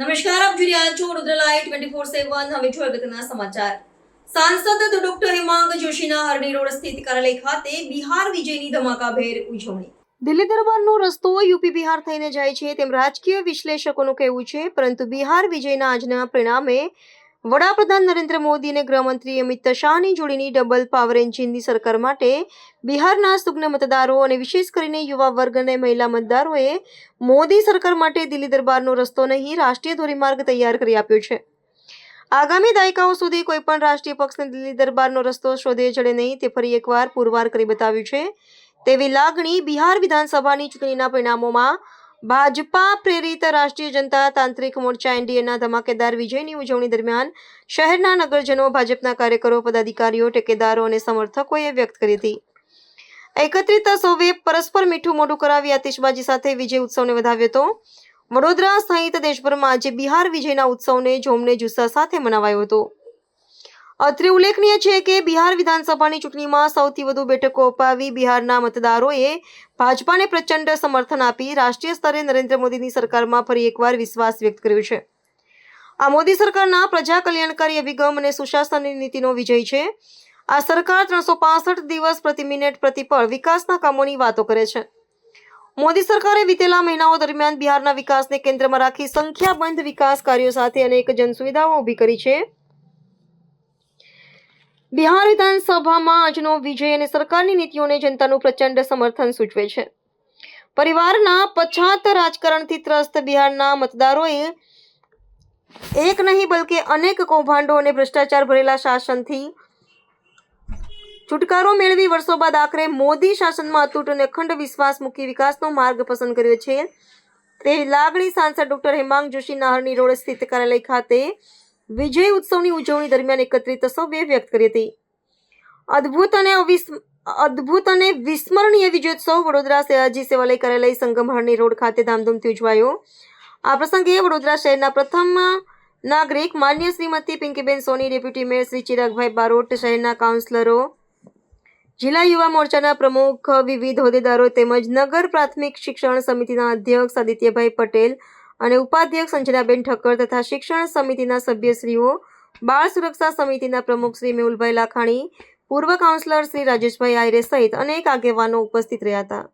રહ્યા છો Vadodara twenty four seven હવે જો અગત્યના સમાચાર. સાંસદ ડોક્ટર હેમાંગ જોશીના હરણી રોડ સ્થિત કાર્યાલય ખાતે બિહાર વિજયની ધમાકાભેર ઉજવણી. દિલ્હી દરબારનો રસ્તો યુપી બિહાર થઈને જાય છે તેમ રાજકીય વિશ્લેષકોનું કહેવું છે, પરંતુ બિહાર વિજયના આજના પરિણામે વડાપ્રધાન નરેન્દ્ર મોદી અને ગૃહમંત્રી અમિત શાહની જોડીની ડબલ પાવર એન્જિનની સરકાર માટે બિહારના સુગ્ન મતદારો અને વિશેષ કરીને યુવા વર્ગ અને મહિલા મતદારોએ મોદી સરકાર માટે દિલ્હી દરબારનો રસ્તો નહીં, રાષ્ટ્રીય ધોરીમાર્ગ તૈયાર કરી આપ્યો છે. આગામી દાયકાઓ સુધી કોઈ પણ રાષ્ટ્રીય પક્ષને દિલ્હી દરબારનો રસ્તો શોધે જડે નહીં, તે ફરી એકવાર પુરવાર કરી બતાવ્યું છે. તેવી લાગણી બિહાર વિધાનસભાની ચૂંટણીના પરિણામોમાં ભાજપા પ્રેરિત રાષ્ટ્રીય જનતા તાંત્રિક મોરચા એનડીએના ધમાકેદાર વિજયની ઉજવણી દરમિયાન શહેરના નગરજનો, ભાજપના કાર્યકરો, પદાધિકારીઓ, ટેકેદારો અને સમર્થકોએ વ્યક્ત કરી હતી. એકત્રિત સૌએ પરસ્પર મીઠું મોઢું કરાવી આતિશબાજી સાથે વિજય ઉત્સવને વધાવ્યો હતો. વડોદરા સહિત દેશભરમાં આજે બિહાર વિજયના ઉત્સવને જોમને જુસ્સા સાથે મનાવાયો હતો. અત્રે ઉલ્લેખનીય છે કે બિહાર વિધાનસભાની ચૂંટણીમાં સૌથી વધુ બેઠકો અપાવી બિહારના મતદારોએ ભાજપાને પ્રચંડ સમર્થન આપી રાષ્ટ્રીય સ્તરે નરેન્દ્ર મોદીની સરકારમાં ફરી એકવાર વિશ્વાસ વ્યક્ત કર્યો છે. આ મોદી સરકારના પ્રજા કલ્યાણકારી અભિગમ અને સુશાસનની નીતિનો વિજય છે. આ સરકાર ત્રણસો પાસઠ દિવસ પ્રતિ મિનિટ પ્રતિ પળ વિકાસના કામોની વાતો કરે છે. મોદી સરકારે વિતેલા મહિનાઓ દરમિયાન બિહારના વિકાસને કેન્દ્રમાં રાખી સંખ્યાબંધ વિકાસ કાર્યો સાથે અનેક જનસુવિધાઓ ઊભી કરી છે. બિહાર વિધાનસભામાં આજનો વિજય અને સરકારની નીતિઓને જનતાનું પ્રચંડ સમર્થન સૂચવે છે. પરિવારના પછાત રાજકારણથી ત્રસ્ત બિહારના મતદારોએ એક નહીં બલકે અનેક કૌભાંડો અને ભ્રષ્ટાચાર ભરેલા શાસનથી છુટકારો મેળવી વર્ષો બાદ આખરે મોદી શાસનમાં અતૂટ અને અખંડ વિશ્વાસ મૂકી વિકાસનો માર્ગ પસંદ કર્યો છે. તે લાગણી સાંસદ ડોક્ટર હેમાંગ જોશી નાહરની રોડ સ્થિત કાર્યાલય ખાતે વિજય ઉત્સવની ઉજવણી દરમિયાન એકત્રિત સૌએ વ્યક્ત કરી હતી. અદ્ભુત અને અદ્ભુત અને વિસ્મરણીય વિજયોત્સવ વડોદરા સયાજી સેવાલય કાર્યાલય સંગમ રોડ ખાતે ધામધૂમથી ઉજવાયો. આ પ્રસંગે વડોદરા શહેરના પ્રથમ નાગરિક માન્ય શ્રીમતી પિંકીબેન સોની, ડેપ્યુટી મેયર શ્રી ચિરાગભાઈ બારોટ, શહેરના કાઉન્સિલરો, જિલ્લા યુવા મોરચાના પ્રમુખ વિવિધ હોદ્દેદારો તેમજ નગર પ્રાથમિક શિક્ષણ સમિતિના અધ્યક્ષ આદિત્યભાઈ પટેલ અને ઉપાધ્યક્ષ સંજનાબેન ઠક્કર તથા શિક્ષણ સમિતિના સભ્યશ્રીઓ, બાળ સુરક્ષા સમિતિના પ્રમુખ શ્રી મેહુલભાઈ લાખાણી, પૂર્વ કાઉન્સિલર શ્રી રાજેશભાઈ આયરે સહિત અનેક આગેવાનો ઉપસ્થિત રહ્યા હતા.